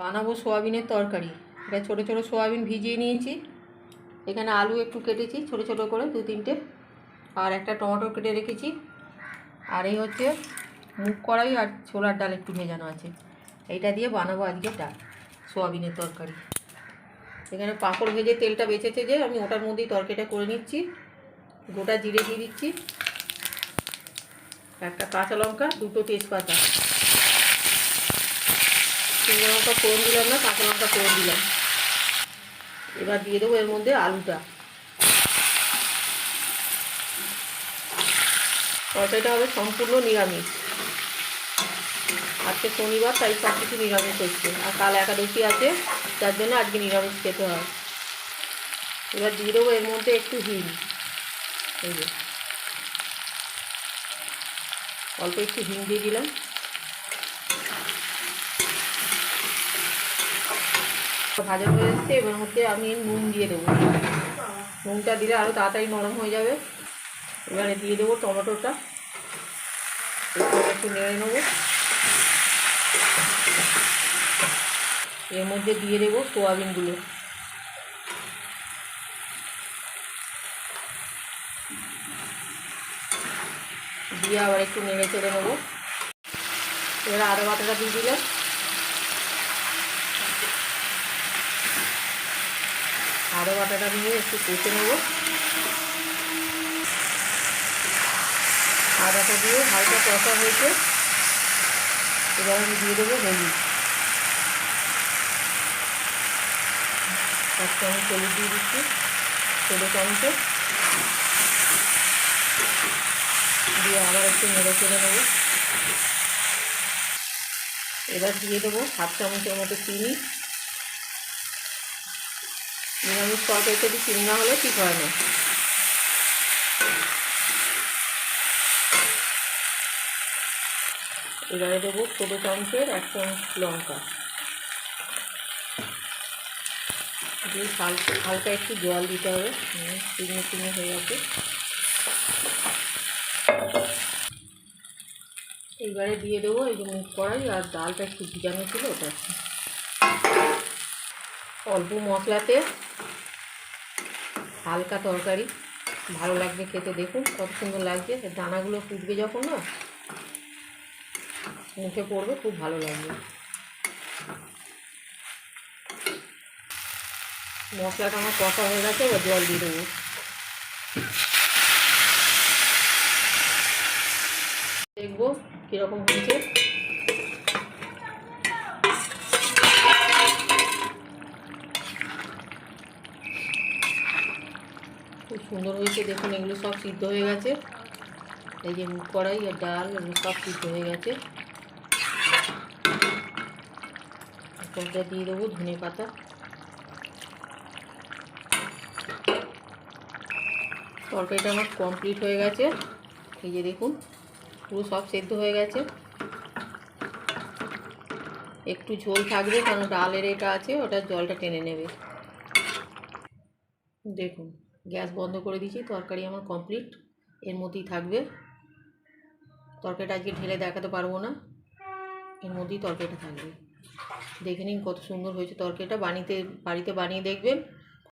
বানাবো সোয়াবিনের তরকারি। এটা ছোটো ছোটো সোয়াবিন ভিজিয়ে নিয়েছি। এখানে আলু একটু কেটেছি, ছোটো ছোটো করে দু তিনটে। আর একটা টমেটো কেটে রেখেছি। আর এই হচ্ছে মুগ কড়াই আর ছোলার ডাল একটু ভেজানো আছে। এইটা দিয়ে বানাবো আজকে ডাল, সোয়াবিনের তরকারি। এখানে পাঁপড় ভেজে তেলটা বেঁচেছে যে আমি ওটার মধ্যেই তরকারিটা করে নিচ্ছি। গোটা জিরে দিয়ে দিচ্ছি। একটা কাঁচা লঙ্কা, দুটো তেজপাতা। শুকনো লঙ্কা ফোড়ন দিলাম না, কাঁচা লঙ্কা ফোড়ন দিলাম। এবার দিয়ে দেবো এর মধ্যে আলুটা। তরকারিটা হবে সম্পূর্ণ নিরামিষ। আজকে শনিবার, তাই সব কিছু নিরামিষ হচ্ছে। আর কাল একাদশী আছে, যার জন্য আজকে নিরামিষ খেতে হয়। এবার দিয়ে দেবো এর মধ্যে একটু হিং। এই যে। অল্প একটু হিং দিয়ে দিলাম। ভাজা হয়ে এসছে, এবার মধ্যে আমি নুন দিয়ে দেবো। নুনটা দিলে আরও তাড়াতাড়ি নরম হয়ে যাবে। এবারে দিয়ে দেবো টমেটোটা একটু নেড়ে নেব। এর মধ্যে দিয়ে দেবো সোয়াবিনগুলো। দিয়ে আবার একটু নেড়ে চেড়ে নেব। এবার আদা বাটাটা দিয়ে দিলাম। আদা বাটাটা দিয়ে একটু কষে নেব। আদাটা দিয়ে হালকা কষা হয়েছে। এবার আমি দিয়ে দেবো হলুদ। এক চামচ হলুদ দিয়ে দিচ্ছি ষোলো চামচে। দিয়ে আবার একটু নেড়ে চেড়ে নেব। এবার দিয়ে দেবো হাফ চামচের মতো চিনি। নিরামিষ তরকারিতে যদি চিনি না হলে ঠিক হয় না। এবারে দেবো ছোটো চামচের এক চামচ লঙ্কা। দিয়ে হালকা হালকা একটু জল দিতে হবে চিনি চিনি হয়ে গেছে। এইবারে দিয়ে দেবো এই যে মুখ কড়াই আর ডালটা একটু ভিজানো ছিল ওটা। অল্প মশলাতে হালকা তরকারি। ভালো লাগবে খেতে, দেখুন কত সুন্দর লাগছে। দানাগুলো ফুটবে যখন না, মুখে পড়বে, খুব ভালো লাগবে। মশলাটা আমার কষা হয়ে গেছে, এবার জল দিয়ে দেবো। দেখব কীরকম হয়েছে। খুব সুন্দর হয়েছে। দেখুন, এগুলো সব সিদ্ধ হয়ে গেছে। এই যে মুখ কড়াই আর ডাল, এগুলো সব সিদ্ধ হয়ে গেছে। একটা দিয়ে দেবো, ধনে পাতা। তরকারিটা আমার কমপ্লিট হয়ে গেছে। এই যে দেখুন, পুরো সব সেদ্ধ হয়ে গেছে। একটু ঝোল থাকবে, কারণ ডালের এটা আছে, ওটা জলটা টেনে নেবে। দেখুন। গ্যাস বন্ধ করে দিয়েছি, তরকারি আমার কমপ্লিট এর মধ্যেই থাকবে। তরকারিটা আজকে ঢেলে দেখাতে পারব না, এর মধ্যেই তরকারিটা থাকবে। দেখে নিন কত সুন্দর হয়েছে তরকারিটা, বানিতে, বাড়িতে বানিয়ে দেখবেন।